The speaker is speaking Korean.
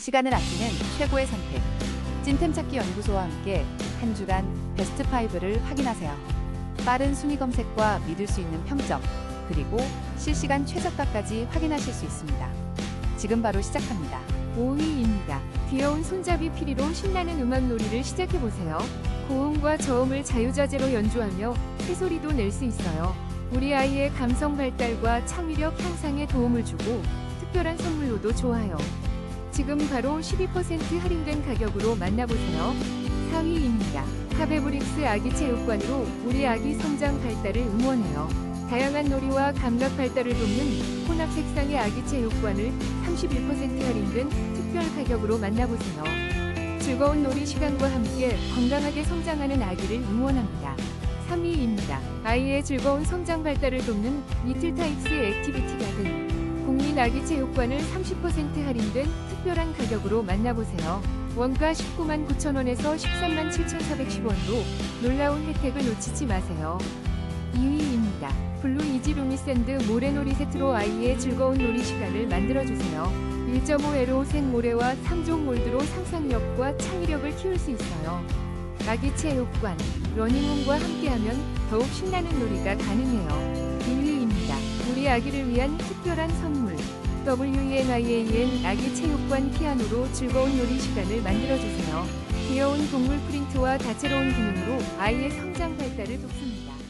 시간을 아끼는 최고의 선택. 찐템 찾기 연구소와 함께 한 주간 베스트 5를 확인하세요. 빠른 순위 검색과 믿을 수 있는 평점, 그리고 실시간 최저가까지 확인하실 수 있습니다. 지금 바로 시작합니다. 5위입니다. 귀여운 손잡이 피리로 신나는 음악 놀이를 시작해보세요. 고음과 저음을 자유자재로 연주하며 새소리도 낼 수 있어요. 우리 아이의 감성 발달과 창의력 향상에 도움을 주고 특별한 선물로도 좋아요. 지금 바로 12% 할인된 가격으로 만나보세요. 4위입니다. 카베브릭스 아기 체육관으로 우리 아기 성장 발달을 응원해요. 다양한 놀이와 감각 발달을 돕는 혼합 색상의 아기 체육관을 31% 할인된 특별 가격으로 만나보세요. 즐거운 놀이 시간과 함께 건강하게 성장하는 아기를 응원합니다. 3위입니다. 아이의 즐거운 성장 발달을 돕는 리틀 타입스 액티비티 가든. 국민 아기 체육관을 30% 할인된 특별한 가격으로 만나보세요. 원가 19만 9천 원에서 13만 7,410원으로 놀라운 혜택을 놓치지 마세요. 2위입니다. 블루 이지 루미 샌드 모래놀이 세트로 아이의 즐거운 놀이 시간을 만들어주세요. 1.5회로 생모래와 3종 몰드로 상상력과 창의력을 키울 수 있어요. 아기 체육관, 러닝홈과 함께하면 더욱 신나는 놀이가 가능해요. 1위입니다. 우리 아기를 위한 특별한 선물. WENIAN 아기 체육관 피아노로 즐거운 놀이 시간을 만들어주세요. 귀여운 동물 프린트와 다채로운 기능으로 아이의 성장 발달을 돕습니다.